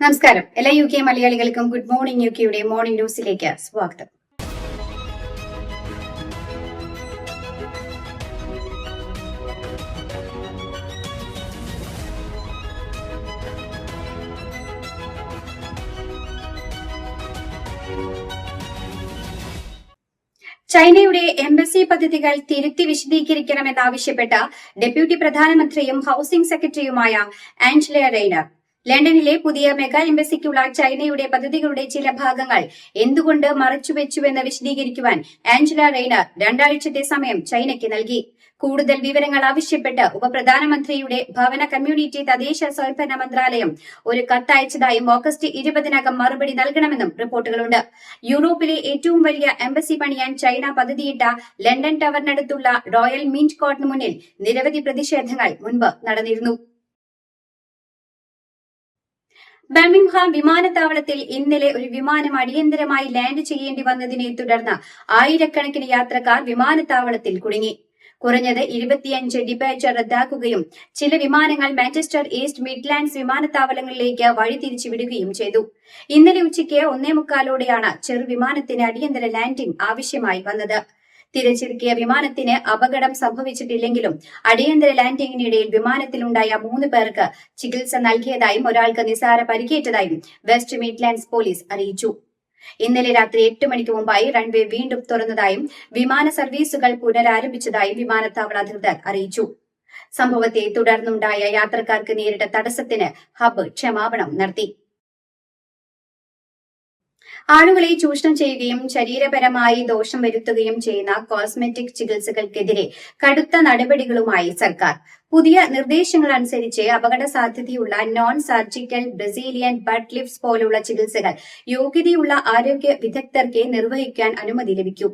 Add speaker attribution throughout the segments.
Speaker 1: നമസ്കാരം. എല്ലാ U K മലയാളികൾക്കും ഗുഡ് മോർണിംഗ് യു കെയുടെ മോർണിംഗ് ന്യൂസിലേക്ക് സ്വാഗതം. ചൈനയുടെ എംബസി പദ്ധതികൾ തിരുത്തി വിശദീകരിക്കണമെന്നാവശ്യപ്പെട്ട് ഡെപ്യൂട്ടി പ്രധാനമന്ത്രിയും ഹൌസിംഗ് സെക്രട്ടറിയുമായ ആഞ്ചല റെയ്നർ ലണ്ടനിലെ പുതിയ മെഗാ എംബസിക്കുള്ള ചൈനയുടെ പദ്ധതികളുടെ ചില ഭാഗങ്ങൾ എന്തുകൊണ്ട് മറച്ചുവെച്ചുവെന്ന് വിശദീകരിക്കുവാൻ ആഞ്ചല റെയ്നർ രണ്ടാഴ്ചത്തെ സമയം ചൈനയ്ക്ക് നൽകി. കൂടുതൽ വിവരങ്ങൾ ആവശ്യപ്പെട്ട് ഉപപ്രധാനമന്ത്രിയുടെ ഭവന കമ്മ്യൂണിറ്റി തദ്ദേശ സ്വയംഭരണ മന്ത്രാലയം ഒരു കത്തയച്ചതായും ഓഗസ്റ്റ് ഇരുപതിനകം മറുപടി നൽകണമെന്നും റിപ്പോർട്ടുകളുണ്ട്. യൂറോപ്പിലെ ഏറ്റവും വലിയ എംബസി പണിയാൻ ചൈന പദ്ധതിയിട്ട ലണ്ടൻ ടവറിനടുത്തുള്ള റോയൽ മിന്റ് കോർട്ടിന് മുന്നിൽ നിരവധി പ്രതിഷേധങ്ങൾ മുൻപ് നടന്നിരുന്നു. ബർമിംഗ്ഹാം വിമാനത്താവളത്തിൽ ഇന്നലെ ഒരു വിമാനം അടിയന്തരമായി ലാൻഡ് ചെയ്യേണ്ടി വന്നതിനെ തുടർന്ന് ആയിരക്കണക്കിന് യാത്രക്കാർ വിമാനത്താവളത്തിൽ കുടുങ്ങി. കുറഞ്ഞത് ഇരുപത്തിയഞ്ച് ഡിപാച്ചർ റദ്ദാക്കുകയും ചില വിമാനങ്ങൾ മാഞ്ചസ്റ്റർ ഈസ്റ്റ് മിഡ്ലാൻഡ്സ് വിമാനത്താവളങ്ങളിലേക്ക് വഴിതിരിച്ചു വിടുകയും ചെയ്തു. ഇന്നലെ ഉച്ചയ്ക്ക് ഒന്നേ മുക്കാലോടെയാണ് ചെറു വിമാനത്തിന് അടിയന്തര ലാൻഡിംഗ് ആവശ്യമായി വന്നത്. തിരച്ചിറക്കിയ വിമാനത്തിന് അപകടം സംഭവിച്ചിട്ടില്ലെങ്കിലും അടിയന്തര ലാൻഡിംഗിനിടയിൽ വിമാനത്തിലുണ്ടായ മൂന്ന് പേർക്ക് ചികിത്സ നൽകിയതായും ഒരാൾക്ക് നിസാര പരിക്കേറ്റതായും വെസ്റ്റ് മിഡ്ലാൻഡ്സ് പോലീസ് അറിയിച്ചു. ഇന്നലെ രാത്രി എട്ട് മണിക്ക് മുമ്പായി റൺവേ വീണ്ടും തുറന്നതായും വിമാന സർവീസുകൾ പുനരാരംഭിച്ചതായും വിമാനത്താവള അധികൃതർ അറിയിച്ചു. സംഭവത്തെ തുടർന്നുണ്ടായ യാത്രക്കാർക്ക് നേരിട്ട തടസ്സത്തിന് ഹബ് ക്ഷമാപണം നടത്തി. ആളുകളെ ചൂഷണം ചെയ്യുകയും ശരീരപരമായി ദോഷം വരുത്തുകയും ചെയ്യുന്ന കോസ്മെറ്റിക് ചികിത്സകൾക്കെതിരെ കടുത്ത നടപടികളുമായി സർക്കാർ. പുതിയ നിർദ്ദേശങ്ങൾ അനുസരിച്ച് അപകട സാധ്യതയുള്ള non surgical Brazilian butt lifts പോലുള്ള ചികിത്സകൾ യോഗ്യതയുള്ള ആരോഗ്യ വിദഗ്ധർക്ക് നിർവഹിക്കാൻ അനുമതി ലഭിക്കും.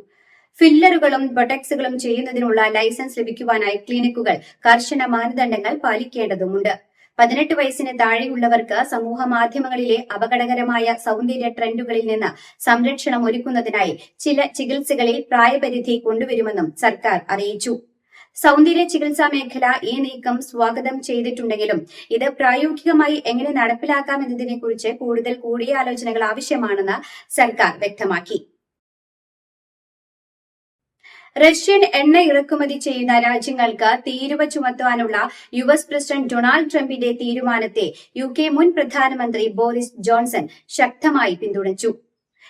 Speaker 1: ഫില്ലറുകളും ബൊട്ടക്സുകളും ചെയ്യുന്നതിനുള്ള ലൈസൻസ് ലഭിക്കുവാനായി ക്ലിനിക്കുകൾ കർശന മാനദണ്ഡങ്ങൾ പാലിക്കേണ്ടതുണ്ട് പതിനെട്ട് വയസ്സിന് താഴെയുള്ളവർക്ക് സമൂഹ മാധ്യമങ്ങളിലെ അപകടകരമായ സൗന്ദര്യ ട്രെൻഡുകളിൽ നിന്ന് സംരക്ഷണം ഒരുക്കുന്നതിനായി ചില ചികിത്സകളിൽ പ്രായപരിധി കൊണ്ടുവരുമെന്നും സർക്കാർ അറിയിച്ചു. സൗന്ദര്യ ചികിത്സാ മേഖല ഈ നീക്കം സ്വാഗതം ചെയ്തിട്ടുണ്ടെങ്കിലും ഇത് പ്രായോഗികമായി എങ്ങനെ നടപ്പിലാക്കാം എന്നതിനെക്കുറിച്ച് കൂടുതൽ കൂടിയാലോചനകൾ ആവശ്യമാണെന്ന് സർക്കാർ വ്യക്തമാക്കി. റഷ്യൻ എണ്ണ ഇറക്കുമതി ചെയ്യുന്ന രാജ്യങ്ങൾക്ക് തീരുവ ചുമത്തുവാനുള്ള യു എസ് പ്രസിഡന്റ് ഡൊണാൾഡ് ട്രംപിന്റെ തീരുമാനത്തെ യു കെ മുൻ പ്രധാനമന്ത്രി ബോറിസ് ജോൺസൺ ശക്തമായി പിന്തുണച്ചു.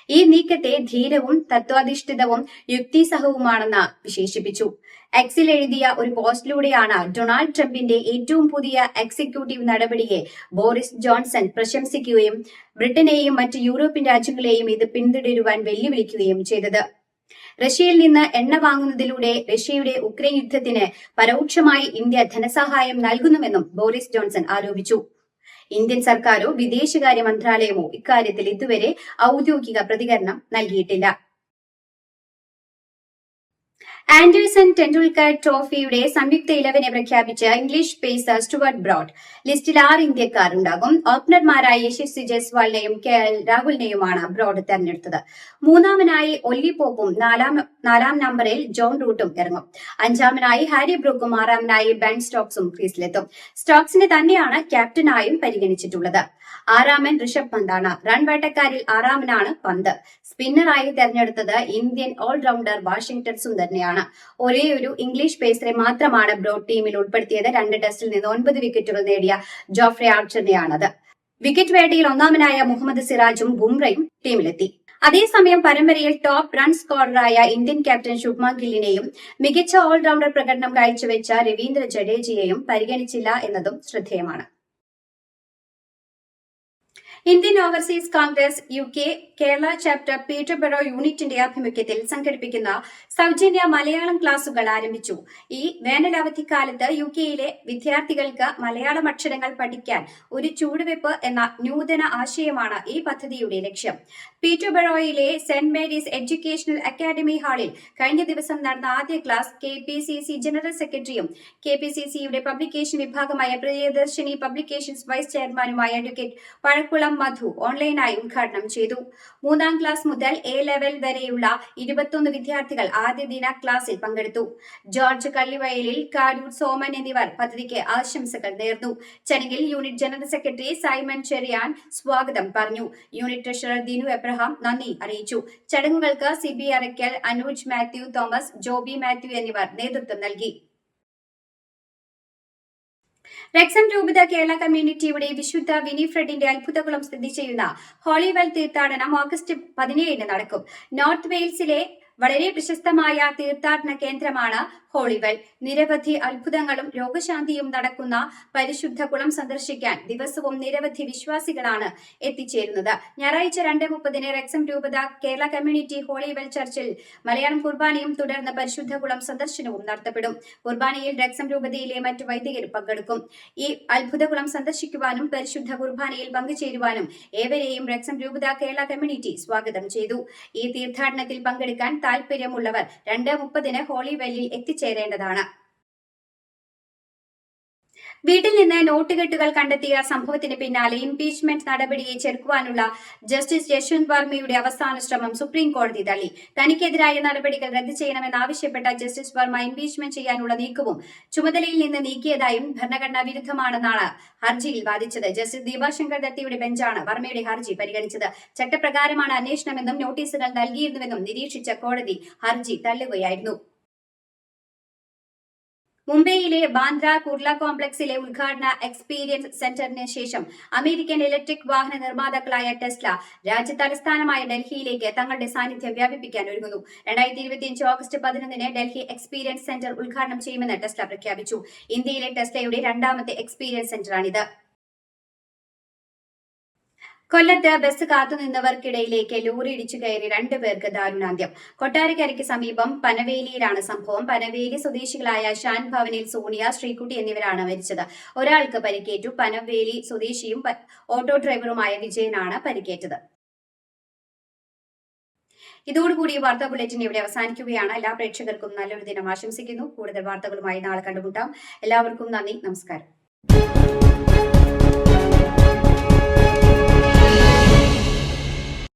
Speaker 1: ഈ നീക്കത്തെ ധീരവും തത്വാധിഷ്ഠിതവും യുക്തിസഹവുമാണെന്ന് വിശേഷിപ്പിച്ചു. എക്സിൽ എഴുതിയ ഒരു പോസ്റ്റിലൂടെയാണ് ഡൊണാൾഡ് ട്രംപിന്റെ ഏറ്റവും പുതിയ എക്സിക്യൂട്ടീവ് നടപടിയെ ബോറിസ് ജോൺസൺ പ്രശംസിക്കുകയും ബ്രിട്ടനെയും മറ്റ് യൂറോപ്യൻ രാജ്യങ്ങളെയും ഇത് പിന്തുടരുവാൻ വെല്ലുവിളിക്കുകയും ചെയ്തത്. റഷ്യയിൽ നിന്ന് എണ്ണ വാങ്ങുന്നതിലൂടെ റഷ്യയുടെ ഉക്രൈൻ യുദ്ധത്തിന് പരോക്ഷമായി ഇന്ത്യ ധനസഹായം നൽകുന്നുവെന്നും ബോറിസ് ജോൺസൺ ആരോപിച്ചു. ഇന്ത്യൻ സർക്കാരോ വിദേശകാര്യ മന്ത്രാലയമോ ഇക്കാര്യത്തിൽ ഇതുവരെ ഔദ്യോഗിക പ്രതികരണം നൽകിയിട്ടില്ല. ആൻഡേഴ്സൺ ടെണ്ടുൽക്കർ ട്രോഫിയുടെ സംയുക്ത ഇലവനെ പ്രഖ്യാപിച്ച ഇംഗ്ലീഷ് പേസർ സ്റ്റുവർട്ട് ബ്രോഡ്. ലിസ്റ്റിൽ ആറ് ഇന്ത്യക്കാർ ഉണ്ടാകും. ഓപ്പണർമാരായ യശസ്വി ജയ്സ്വാളിനെയും കെ എൽ രാഹുലിനെയുമാണ് ബ്രോഡ് തെരഞ്ഞെടുത്തത്. മൂന്നാമനായി ഒല്ലി പോപ്പും നാലാം നാലാം നമ്പറിൽ ജോൺ റൂട്ടും ഇറങ്ങും. അഞ്ചാമനായി ഹാരി ബ്രൂക്കും ആറാമനായി ബെൻ സ്റ്റോക്സും ക്രീസിലെത്തും. സ്റ്റോക്സിനെ തന്നെയാണ് ക്യാപ്റ്റനായും പരിഗണിച്ചിട്ടുള്ളത്. ആറാമൻ ഋഷഭ് പന്താണ്. റൺ വേട്ടക്കാരിൽ ആറാമനാണ് പന്ത്. സ്പിന്നറായി തെരഞ്ഞെടുത്തത് ഇന്ത്യൻ ഓൾറൗണ്ടർ വാഷിംഗ്ടൺ സുന്ദറിനെയാണ് ഒരേ ഒരു ഇംഗ്ലീഷ് പേസറെ മാത്രമാണ് ബ്രോഡ് ടീമിൽ ഉൾപ്പെടുത്തിയത്. രണ്ട് ടെസ്റ്റിൽ നിന്ന് ഒൻപത് വിക്കറ്റുകൾ നേടിയ ജോഫ്രെ ആർച്ചറിനെയാണത് വിക്കറ്റ് വേട്ടയിൽ ഒന്നാമനായ മുഹമ്മദ് സിറാജും ബുംറയും ടീമിലെത്തി. അതേസമയം പരമ്പരയിൽ ടോപ്പ് റൺ സ്കോററായ ഇന്ത്യൻ ക്യാപ്റ്റൻ ശുഭ്മാൻ ഗില്ലിനെയും മികച്ച ഓൾറൗണ്ടർ പ്രകടനം കാഴ്ചവെച്ച രവീന്ദ്ര ജഡേജയെയും പരിഗണിച്ചില്ല എന്നതും ശ്രദ്ധേയമാണ്. Indian overseas Congress U K Kerala chapter Peterborough യൂണിറ്റിന്റെ ആഭിമുഖ്യത്തിൽ സംഘടിപ്പിക്കുന്ന സൗജന്യ മലയാളം ക്ലാസുകൾ ആരംഭിച്ചു. ഈ വേനലവധിക്കാലത്ത് യു കെയിലെ വിദ്യാർത്ഥികൾക്ക് മലയാളം അക്ഷരങ്ങൾ പഠിക്കാൻ ഒരു ചൂടുവെപ്പ് എന്ന നൂതന ആശയമാണ് ഈ പദ്ധതിയുടെ ലക്ഷ്യം. പീറ്റർബറോയിലെ സെന്റ് മേരീസ് എഡ്യൂക്കേഷണൽ അക്കാദമി ഹാളിൽ കഴിഞ്ഞ ദിവസം നടന്ന ആദ്യ class K P C C general സെക്രട്ടറിയും കെ പി സി സിയുടെ പബ്ലിക്കേഷൻ വിഭാഗമായ പ്രിയദർശിനി പബ്ലിക്കേഷൻസ് വൈസ് ചെയർമാനുമായ അഡ്വക്കേറ്റ് പഴക്കുളം മധു ഓൺലൈനായി ഉദ്ഘാടനം ചെയ്തു. മൂന്നാം ക്ലാസ് മുതൽ എ ലെവൽ വരെയുള്ള ഇരുപത്തൊന്ന് വിദ്യാർത്ഥികൾ ആദ്യ ദിന ക്ലാസ്സിൽ പങ്കെടുത്തു. ജോർജ് കള്ളിവയലിൽ കാരൂർ സോമൻ എന്നിവർ പദ്ധതിക്ക് ആശംസകൾ നേർന്നു. ചടങ്ങിൽ unit general secretary Simon Cherian സ്വാഗതം പറഞ്ഞു. യൂണിറ്റ് ട്രഷറർ ദിനു എബ്രഹാം നന്ദി അറിയിച്ചു. ചടങ്ങുകൾക്ക് Sibi Arackal Anuj Mathew Thomas Joby Mathew എന്നിവർ നേതൃത്വം നൽകി. റെക്സം രൂപത കേരള കമ്മ്യൂണിറ്റിയുടെ വിശുദ്ധ വിനിഫ്രെഡിന്റെ അത്ഭുതകുളം സ്ഥിതി ചെയ്യുന്ന ഹോളിവെൽ തീർത്ഥാടനം ഓഗസ്റ്റ് പതിനേഴിന് നടക്കും. നോർത്ത് വെയിൽസിലെ വളരെ പ്രശസ്തമായ തീർത്ഥാടന കേന്ദ്രമാണ് ഹോളിവൽ. നിരവധി അത്ഭുതങ്ങളും രോഗശാന്തിയും നടക്കുന്ന പരിശുദ്ധ കുളം സന്ദർശിക്കാൻ ദിവസവും നിരവധി വിശ്വാസികളാണ് എത്തിച്ചേരുന്നത്. ഞായറാഴ്ച രണ്ട് മുപ്പതിന് റെക്സം രൂപത കേരള കമ്മ്യൂണിറ്റി ഹോളിവൽ ചർച്ചിൽ മലയാളം കുർബാനയും തുടർന്ന് പരിശുദ്ധ കുളം സന്ദർശനവും നടത്തപ്പെടും. കുർബാനയിൽ രക്സം രൂപതയിലെ മറ്റു വൈദികർ പങ്കെടുക്കും. ഈ അത്ഭുതകുളം സന്ദർശിക്കുവാനും പരിശുദ്ധ കുർബാനയിൽ പങ്കുചേരുവാനും ഏവരെയും രക്സം രൂപത കേരള കമ്മ്യൂണിറ്റി സ്വാഗതം ചെയ്തു. ഈ തീർത്ഥാടനത്തിൽ പങ്കെടുക്കാൻ താൽപര്യമുള്ളവർ രണ്ട് മുപ്പതിന് ഹോളിവെല്ലിൽ എത്തിച്ചേരേണ്ടതാണ് വീട്ടിൽ നിന്ന് നോട്ടുകെട്ടുകൾ കണ്ടെത്തിയ സംഭവത്തിന് പിന്നാലെ ഇംപീച്ച്മെന്റ് നടപടിയെ ചെറുക്കുവാനുള്ള ജസ്റ്റിസ് യശ്വന്ത് വർമ്മയുടെ അവസാന ശ്രമം സുപ്രീം കോടതി തള്ളി. തനിക്കെതിരായ നടപടികൾ റദ്ദു ചെയ്യണമെന്നാവശ്യപ്പെട്ട ജസ്റ്റിസ് വർമ്മ ഇംപീച്ച്മെന്റ് ചെയ്യാനുള്ള നീക്കവും ചുമതലയിൽ നിന്ന് നീക്കിയതായും ഭരണഘടനാ വിരുദ്ധമാണെന്നാണ് ഹർജിയിൽ വാദിച്ചത്. ജസ്റ്റിസ് ദീപാശങ്കർ ദത്തിയുടെ ബെഞ്ചാണ് വർമ്മയുടെ ഹർജി പരിഗണിച്ചത്. ചട്ടപ്രകാരമാണ് അന്വേഷണമെന്നും നോട്ടീസുകൾ നൽകിയിരുന്നുവെന്നും നിരീക്ഷിച്ച കോടതി ഹർജി തള്ളുകയായിരുന്നു. മുംബൈയിലെ ബാന്ദ്ര കുർല കോംപ്ലക്സിലെ ഉദ്ഘാടന എക്സ്പീരിയൻസ് സെന്ററിന് ശേഷം അമേരിക്കൻ ഇലക്ട്രിക് വാഹന നിർമ്മാതാക്കളായ ടെസ്ല രാജ്യ തലസ്ഥാനമായ ഡൽഹിയിലേക്ക് തങ്ങളുടെ സാന്നിധ്യം വ്യാപിപ്പിക്കാൻ ഒരുങ്ങുന്നു. രണ്ടായിരത്തി ഇരുപത്തിയഞ്ച് ഓഗസ്റ്റ് പതിനൊന്നിന് ഡൽഹി എക്സ്പീരിയൻസ് സെന്റർ ഉദ്ഘാടനം ചെയ്യുമെന്ന് ടെസ്ല പ്രഖ്യാപിച്ചു. ഇന്ത്യയിലെ ടെസ്ലയുടെ രണ്ടാമത്തെ എക്സ്പീരിയൻസ് സെന്ററാണിത്. കൊല്ലത്ത് ബസ് കാത്തുനിന്നവർക്കിടയിലേക്ക് ലോറി ഇടിച്ചു കയറി രണ്ടുപേർക്ക് ദാരുണാന്ത്യം. കൊട്ടാരക്കരയ്ക്ക് സമീപം പനവേലിയിലാണ് സംഭവം. പനവേലി സ്വദേശികളായ ഷാൻ ഭവനിൽ സോണിയ ശ്രീകുട്ടി എന്നിവരാണ് മരിച്ചത്. ഒരാൾക്ക് പരിക്കേറ്റു. പനവേലി സ്വദേശിയും ഓട്ടോ ഡ്രൈവറുമായ വിജയനാണ് പരിക്കേറ്റത്. ഇതോടുകൂടി വാർത്താ ബുള്ളറ്റിൻ ഇവിടെ അവസാനിക്കുകയാണ്. എല്ലാ പ്രേക്ഷകർക്കും നല്ലൊരു ദിനം ആശംസിക്കുന്നു. കൂടുതൽ വാർത്തകളുമായി നാളെ കണ്ടുമുട്ടാം. എല്ലാവർക്കും നന്ദി. നമസ്കാരം.